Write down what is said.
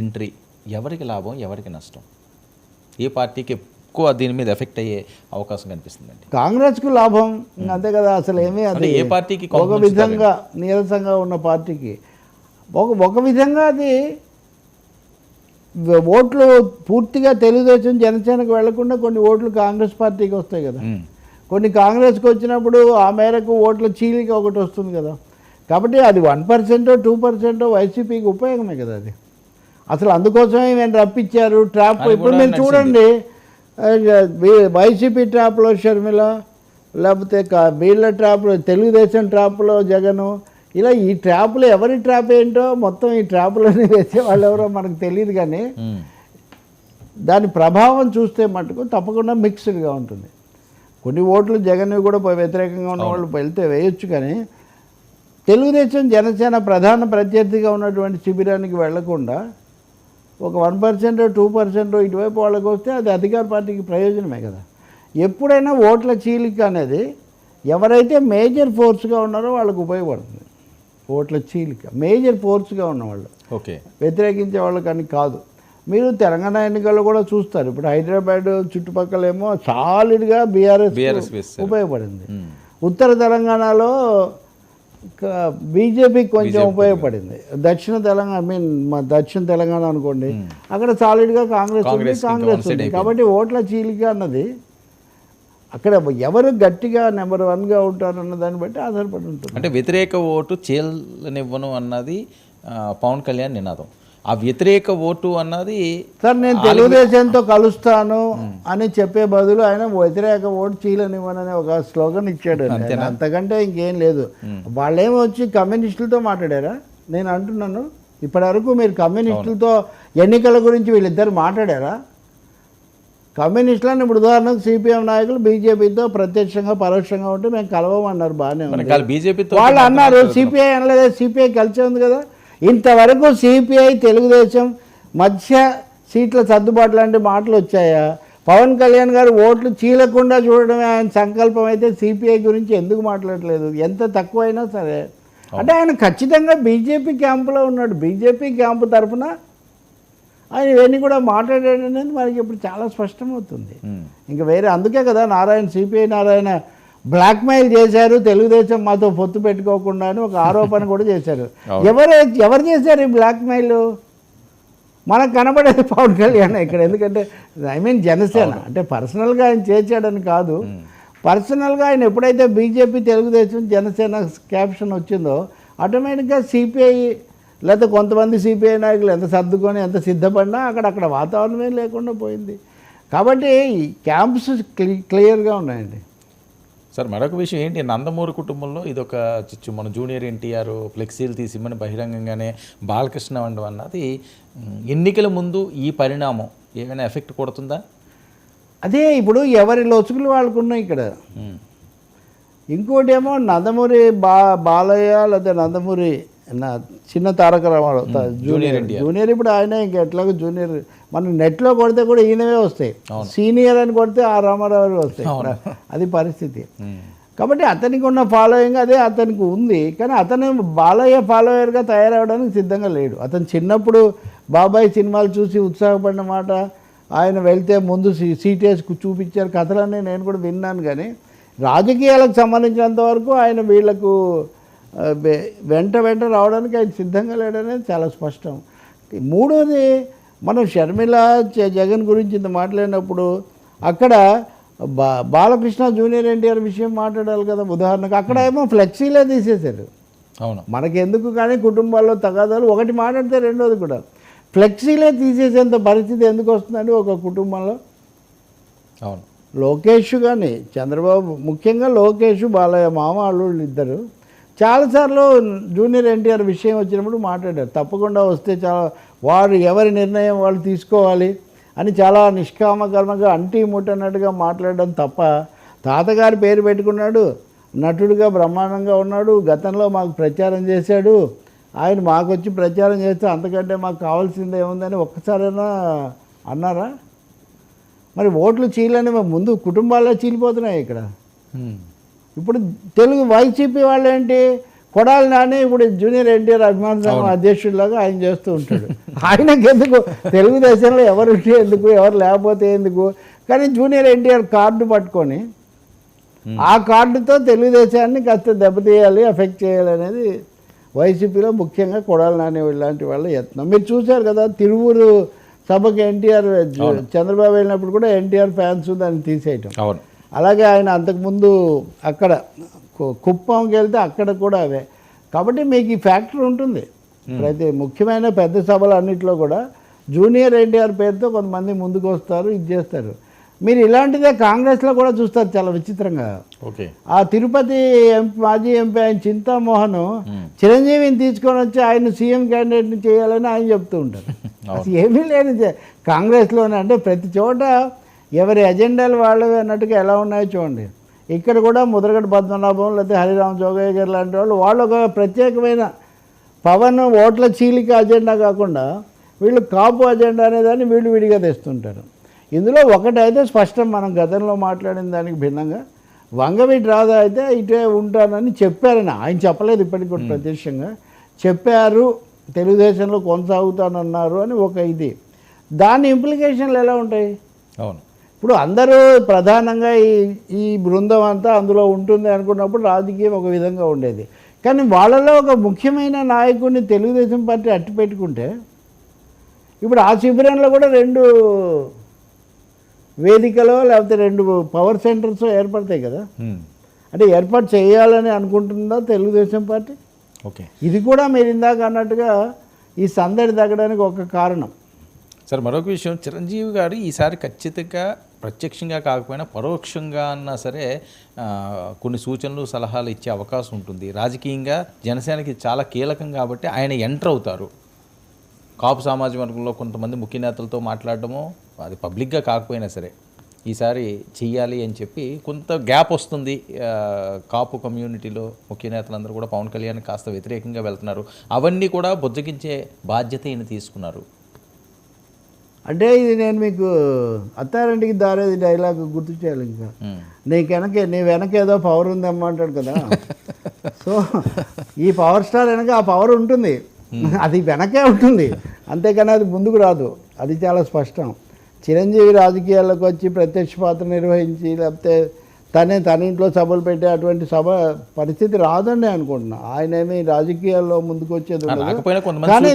Entry. ఎవరికి లాభం ఎవరికి నష్టం? ఏ పార్టీకి ఎక్కువ దీని మీద ఎఫెక్ట్ అయ్యే అవకాశం కనిపిస్తుందండి? కాంగ్రెస్కు లాభం అంతే కదా అసలు ఏమీ అది ఏ పార్టీకి ఒక విధంగా నీరసంగా ఉన్న పార్టీకి. ఒక ఒక విధంగా అది ఓట్లు పూర్తిగా తెలుగుదేశం జనసేనకు వెళ్ళకుండా కొన్ని ఓట్లు కాంగ్రెస్ పార్టీకి వస్తాయి కదా. కొన్ని కాంగ్రెస్కి వచ్చినప్పుడు ఆ మేరకు ఓట్ల చీలిక ఒకటి వస్తుంది కదా. కాబట్టి అది వన్ పర్సెంటో టూ పర్సెంటో వైసీపీకి ఉపయోగమే కదా అది. అసలు అందుకోసమే మేము రప్పించారు ట్రాప్ ఇప్పుడు మీరు. చూడండి వైసీపీ ట్రాప్లో షర్మిల లేకపోతే వీళ్ళ ట్రాప్లో తెలుగుదేశం ట్రాప్లో జగను ఇలా ఈ ట్రాప్లు ఎవరి ట్రాప్ ఏంటో మొత్తం ఈ ట్రాప్లని వేసే వాళ్ళు ఎవరో మనకు తెలియదు కానీ. దాని ప్రభావం చూస్తే మటుకు తప్పకుండా మిక్స్డ్గా ఉంటుంది కొన్ని ఓట్లు జగన్ కూడా వ్యతిరేకంగా ఉన్న వాళ్ళు వెళ్తే వేయొచ్చు కానీ తెలుగుదేశం జనసేన ప్రధాన ప్రత్యర్థిగా ఉన్నటువంటి శిబిరానికి వెళ్ళకుండా ఒక వన్ పర్సెంట్ టూ పర్సెంట్ ఇటువైపు వాళ్ళకి వస్తే అది అధికార పార్టీకి ప్రయోజనమే కదా. ఎప్పుడైనా ఓట్ల చీలిక అనేది ఎవరైతే మేజర్ ఫోర్స్గా ఉన్నారో వాళ్ళకు ఉపయోగపడుతుంది. ఓట్ల చీలిక మేజర్ ఫోర్స్గా ఉన్నవాళ్ళు. ఓకే. వ్యతిరేకించే వాళ్ళకని కాదు. మీరు తెలంగాణ ఎన్నికల్లో కూడా చూస్తారు. ఇప్పుడు హైదరాబాద్ చుట్టుపక్కల ఏమో సాలిడ్గా బీఆర్ఎస్. ఉపయోగపడింది. ఉత్తర తెలంగాణలో బీజేపీకి కొంచెం ఉపయోగపడింది. దక్షిణ తెలంగాణ ఐ మీన్ మా దక్షిణ తెలంగాణ అనుకోండి అక్కడ సాలిడ్గా కాంగ్రెస్ ఉంది కాంగ్రెస్ ఉంది. కాబట్టి ఓట్ల చీలిక అన్నది అక్కడ ఎవరు గట్టిగా నెంబర్ వన్గా ఉంటారన్న దాన్ని బట్టి ఆధారపడి ఉంటుంది. అంటే వ్యతిరేక ఓటు చీలనివ్వను అన్నది పవన్ కళ్యాణ్ నినాదం. ఆ వ్యతిరేక ఓటు అన్నది సార్ నేను తెలుగుదేశంతో కలుస్తాను అని చెప్పే బదులు ఆయన వ్యతిరేక ఓటు చీలనివ్వనని ఒక స్లోగన్ ఇచ్చాడు. అంతకంటే ఇంకేం లేదు. వాళ్ళేమో వచ్చి కమ్యూనిస్టులతో మాట్లాడారా? నేను అంటున్నాను. ఇప్పటివరకు మీరు కమ్యూనిస్టులతో ఎన్నికల గురించి వీళ్ళిద్దరు మాట్లాడారా? కమ్యూనిస్టులను ఇప్పుడు ఉదాహరణకు సిపిఎం నాయకులు బీజేపీతో ప్రత్యక్షంగా పరోక్షంగా ఉంటే మేము కలవమన్నారు బాగానే ఉంది. బీజేపీతో వాళ్ళు అన్నారు సిపిఐ అనలేదా సిపిఐ కలిసి ఉంది కదా. ఇంతవరకు సిపిఐ తెలుగుదేశం మధ్య సీట్ల సర్దుబాటు లాంటి మాటలు వచ్చాయా? పవన్ కళ్యాణ్ గారు ఓట్లు చీలకుండా చూడడమే ఆయన సంకల్పం అయితే సిపిఐ గురించి ఎందుకు మాట్లాడలేదు ఎంత తక్కువైనా సరే. అంటే ఆయన ఖచ్చితంగా బీజేపీ క్యాంపులో ఉన్నాడు. బీజేపీ క్యాంపు తరఫున ఆయన ఇవన్నీ కూడా మాట్లాడాడు అనేది మనకి ఇప్పుడు చాలా స్పష్టమవుతుంది. ఇంకా వేరే అందుకే కదా నారాయణ సిపిఐ నారాయణ బ్లాక్మెయిల్ చేశారు తెలుగుదేశం మాతో పొత్తు పెట్టుకోకుండా అని ఒక ఆరోపణ కూడా చేశారు. ఎవరు ఎవరు చేశారు ఈ బ్లాక్మెయిల్? మనకు కనబడేది పవన్ కళ్యాణ్ ఇక్కడ. ఎందుకంటే ఐ మీన్ జనసేన. అంటే పర్సనల్గా ఆయన చేశాడని కాదు. పర్సనల్గా ఆయన ఎప్పుడైతే బీజేపీ తెలుగుదేశం జనసేన క్యాప్షన్ వచ్చిందో ఆటోమేటిక్గా సిపిఐ లేకపోతే కొంతమంది సిపిఐ నాయకులు ఎంత సర్దుకొని ఎంత సిద్ధపడినా అక్కడ అక్కడ వాతావరణమే లేకుండా పోయింది. కాబట్టి క్యాంప్స్ క్లి క్లియర్గా ఉన్నాయండి. సార్ మరొక విషయం ఏంటి? నందమూరి కుటుంబంలో ఇది ఒక చిచ్చు. మన జూనియర్ ఎన్టీఆర్ ఫ్లెక్సీలు తీసి ఇమ్మని బహిరంగంగానే బాలకృష్ణ వండడం అన్నది. ఎన్నికల ముందు ఈ పరిణామం ఏమైనా ఎఫెక్ట్ కొడుతుందా? అదే ఇప్పుడు ఎవరి లొసుగులు వాళ్ళకు ఉన్నాయి ఇక్కడ. ఇంకోటి ఏమో నందమూరి బా బాలయ్య లేదా నందమూరి నా చిన్న తారక రామారావు జూనియర్ జూనియర్. ఇప్పుడు ఆయన ఇంక ఎట్లాగో జూనియర్. మనం నెట్లో కొడితే కూడా ఈయనవే వస్తాయి. సీనియర్ అని కొడితే ఆ రామారావు వస్తాయి. అది పరిస్థితి. కాబట్టి అతనికి ఉన్న ఫాలోయింగ్ అదే అతనికి ఉంది. కానీ అతను బాలయ్య ఫాలోయర్గా తయారవడానికి సిద్ధంగా లేడు. అతను చిన్నప్పుడు బాబాయ్ సినిమాలు చూసి ఉత్సాహపడిన మాట. ఆయన వెళ్తే ముందు సీ- సీట్ వేసి కు- చూపించారు. కథలన్నీ నేను కూడా విన్నాను కానీ రాజకీయాలకు సంబంధించినంత వరకు ఆయన వీళ్ళకు ఆ, వె- వెంట వెంట రావడానికి ఆయన సిద్ధంగా లేడనేది చాలా స్పష్టం. మూడోది మనం షర్మిల జగన్ గురించి ఇంత మాట్లాడినప్పుడు అక్కడ బా బాలకృష్ణ జూనియర్ ఎన్టీఆర్ విషయం మాట్లాడాలి కదా ఉదాహరణకు. అక్కడ ఏమో ఫ్లెక్సీలే తీసేశారు. అవును. మనకెందుకు కానీ కుటుంబాల్లో తగాదాలు ఒకటి మాట్లాడితే రెండోది కూడా. ఫ్లెక్సీలే తీసేసేంత పరిస్థితి ఎందుకు వస్తుందండి ఒక కుటుంబంలో? అవును. లోకేష్ కానీ చంద్రబాబు ముఖ్యంగా లోకేష్ బాలయ్య మామ అల్లుళ్ళు ఇద్దరు. చాలాసార్లు జూనియర్ ఎన్టీఆర్ విషయం వచ్చినప్పుడు మాట్లాడారు. తప్పకుండా వస్తే చాలా వారు ఎవరి నిర్ణయం వాళ్ళు తీసుకోవాలి అని చాలా నిష్కామకర్మగా అంటీ ముట్టనట్టుగా మాట్లాడడం తప్ప తాతగారి పేరు పెట్టుకున్నాడు నటుడిగా బ్రహ్మాండంగా ఉన్నాడు గతంలో మాకు ప్రచారం చేశాడు ఆయన మాకు వచ్చి ప్రచారం చేస్తే అంతకంటే మాకు కావాల్సింది ఏముందని ఒక్కసారైనా అన్నారా? మరి ఓట్లు చీలని ముందు కుటుంబాల్లో చీలిపోతున్నాయి ఇక్కడ. ఇప్పుడు తెలుగు వైసీపీ వాళ్ళు ఏంటి? కొడాలి నాని ఇప్పుడు జూనియర్ ఎన్టీఆర్ అభిమాన సంఘం అధ్యక్షుడిలాగా ఆయన చేస్తూ ఉంటాడు. ఆయనకి ఎందుకు? తెలుగుదేశంలో ఎవరు ఎందుకు? ఎవరు లేకపోతే ఎందుకు? కానీ జూనియర్ ఎన్టీఆర్ కార్డు పట్టుకొని ఆ కార్డుతో తెలుగుదేశాన్ని కాస్త దెబ్బతీయాలి ఎఫెక్ట్ చేయాలి అనేది వైసీపీలో ముఖ్యంగా కొడాలి నాని ఇలాంటి వాళ్ళ యత్నం. మీరు చూశారు కదా తిరువురు సభకి ఎన్టీఆర్ చంద్రబాబు వెళ్ళినప్పుడు కూడా ఎన్టీఆర్ ఫ్యాన్స్ దాన్ని తీసేయటం. అవును. అలాగే ఆయన అంతకుముందు అక్కడ కుప్పంకి వెళ్తే అక్కడ కూడా అవే. కాబట్టి మీకు ఈ ఫ్యాక్టర్ ఉంటుంది. ప్రతి ముఖ్యమైన పెద్ద సభలు అన్నింటిలో కూడా జూనియర్ ఎన్టీఆర్ పేరుతో కొంతమంది ముందుకు వస్తారు ఇది చేస్తారు. మీరు ఇలాంటిదే కాంగ్రెస్లో కూడా చూస్తారు చాలా విచిత్రంగా. ఓకే. ఆ తిరుపతి ఎంపీ మాజీ ఎంపీ ఆయన చింతామోహన్ చిరంజీవిని తీసుకొని వచ్చి ఆయన సీఎం క్యాండిడేట్ని చేయాలని ఆయన చెప్తూ ఉంటారు. అసలు ఏమీ లేదు. కాంగ్రెస్లోనే అంటే ప్రతి చోట ఎవరి ఎజెండాలు వాళ్ళవి అన్నట్టుగా ఎలా ఉన్నాయో చూడండి. ఇక్కడ కూడా ముద్రగడ పద్మనాభం లేకపోతే హరిరామ్ జోగయ్య గారు లాంటి వాళ్ళు వాళ్ళు ఒక ప్రత్యేకమైన పవన్ ఓట్ల చీలిక అజెండా కాకుండా వీళ్ళు కాపు అజెండా అనేదాన్ని వీళ్ళు విడిగా తెస్తుంటారు. ఇందులో ఒకటైతే స్పష్టం మనం గతంలో మాట్లాడిన దానికి భిన్నంగా వంగవీటి రాధా అయితే ఇటే ఉంటానని చెప్పారని ఆయన చెప్పలేదు ఇప్పటికి కూడా ప్రత్యక్షంగా. చెప్పారు తెలుగుదేశంలో కొనసాగుతానన్నారు అని ఒక ఇది. దాని ఇంప్లికేషన్లు ఎలా ఉంటాయి? అవును. ఇప్పుడు అందరూ ప్రధానంగా ఈ ఈ బృందం అంతా అందులో ఉంటుంది అనుకున్నప్పుడు రాజకీయం ఒక విధంగా ఉండేది. కానీ వాళ్ళలో ఒక ముఖ్యమైన నాయకుడిని తెలుగుదేశం పార్టీ అట్టు పెట్టుకుంటే ఇప్పుడు ఆ శిబిరంలో కూడా రెండు వేదికలో లేకపోతే రెండు పవర్ సెంటర్స్ ఏర్పడతాయి కదా. అంటే ఏర్పాటు చేయాలని అనుకుంటుందా తెలుగుదేశం పార్టీ? ఓకే. ఇది కూడా మీరు ఇందాక అన్నట్టుగా ఈ సందడి తగ్గడానికి ఒక కారణం. సార్ మరొక విషయం చిరంజీవి గారు ఈసారి ఖచ్చితంగా ప్రత్యక్షంగా కాకపోయినా పరోక్షంగా అన్నా సరే కొన్ని సూచనలు సలహాలు ఇచ్చే అవకాశం ఉంటుంది. రాజకీయంగా జనసేనకి చాలా కీలకం కాబట్టి ఆయన ఎంటర్ అవుతారు. కాపు సామాజిక వర్గంలో కొంతమంది ముఖ్య నేతలతో మాట్లాడటము అది పబ్లిక్గా కాకపోయినా సరే ఈసారి చెయ్యాలి అని చెప్పి కొంత గ్యాప్ వస్తుంది. కాపు కమ్యూనిటీలో ముఖ్య నేతలందరూ కూడా పవన్ కళ్యాణ్ కాస్త వ్యతిరేకంగా వెళ్తున్నారు. అవన్నీ కూడా బుజ్జగించే బాధ్యత ఈయన తీసుకున్నారు. అంటే ఇది నేను మీకు అత్తారింటికి దారేది డైలాగ్ గుర్తు చేయాలి ఇంకా. నీకు వెనక నీ వెనక ఏదో పవర్ ఉందమ్మా అంటాడు కదా. సో ఈ పవర్ స్టార్ వెనక ఆ పవర్ ఉంటుంది. అది వెనకే ఉంటుంది. అంతేకాని అది ముందుకు రాదు. అది చాలా స్పష్టం. చిరంజీవి రాజకీయాల్లోకి వచ్చి ప్రత్యక్ష పాత్ర నిర్వహించి లేకపోతే తనే తన ఇంట్లో సభలు పెట్టే అటువంటి సభ పరిస్థితి రాదని అనుకుంటున్నా. ఆయన ఏమి రాజకీయాల్లో ముందుకు వచ్చేది కానీ